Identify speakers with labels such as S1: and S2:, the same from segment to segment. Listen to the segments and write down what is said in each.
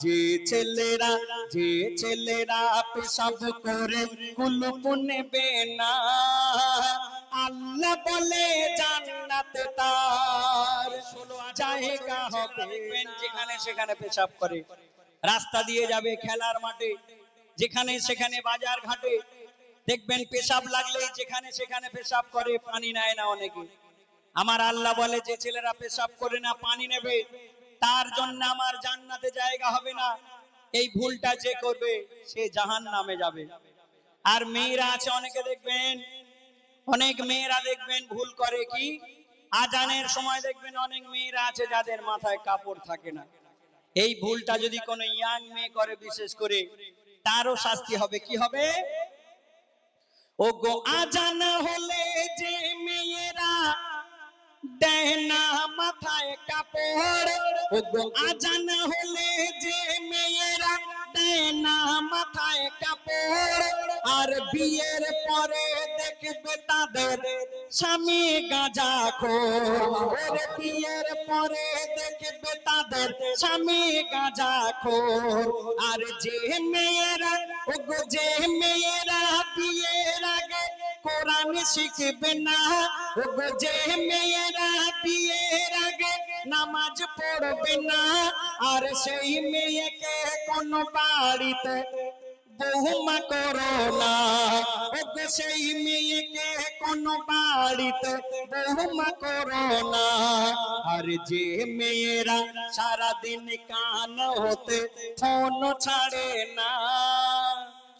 S1: যে ছেলেরা যে ছেলেরা পেশাব করে কুলুপ নেবে না। আল্লাহ বলে জান্নাতে তার। জায়গা হবে
S2: যেখানে সেখানে পেশাব করে রাস্তা দিয়ে যাবে খেলার মাঠে যেখানে সেখানে বাজার ঘাটে দেখবেন পেশাব লাগলেই যেখানে সেখানে পেশাব করে পানি নেয় না অনেকে। আমার আল্লাহ বলে যে ছেলেরা পেশাব করে না পানি নেবে তার জন্য আমার জান্নাতে জায়গা হবে না। এই ভুলটা যে করবে, সে জাহান নামে যাবে। আর মেয়েরা আছে, অনেকে দেখবেন, অনেক মেয়েরা দেখবেন ভুল করে কি? আজানের সময় দেখবেন অনেক মেয়েরা আছে যাদের মাথায় কাপড় থাকে না। এই ভুলটা যদি কোনো ইয়াং মেয়ে করে, বিশেষ করে, তারও শাস্তি হবে। কি হবে? ও গো আজান হলে যে মেয়েরা দেয় না আজান হলে যে মেয়েরা দেয় না মাথায় কাপড় আর বিয়ের পরে দেখবে তাদের স্বামী গাঁজা খোর বিয়ের পরে দেখবে তাদের স্বামী গাঁজা খোর আর যে মেয়েরা ও গো যে মেয়েরা বিয়ের আগে কোরআন শিখবে না ও গো যে মেয়েরা বিয়ের আগে নামাজ পড়বে না। আর সেই মেয়েকে কোন বাড়িতে বহুমা করো না। সেই মেয়েকে কোন বাড়িতে বহুমা করো না। আর যে মেয়েরা সারাদিন কান হতে ফোন ছাড়ে না।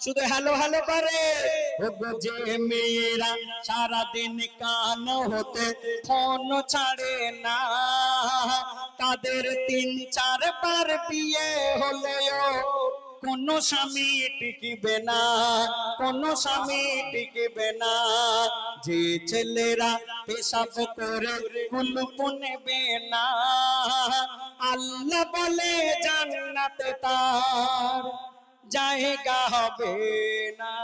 S2: শুধু হ্যালো হ্যালো করে। যে মেয়েরা সারাদিন কান হতে ফোন ছাড়ে না। তাদের তিন চার চারবার বিয়ে হলেও কোন স্বামী টিকিবে না, কোন স্বামী টিকিবে না। যে ছেলেরা পেশাব করে কুলুপ নেবে না। আল্লাহ বলে, জান্নাতে তার জায়গা হবে না।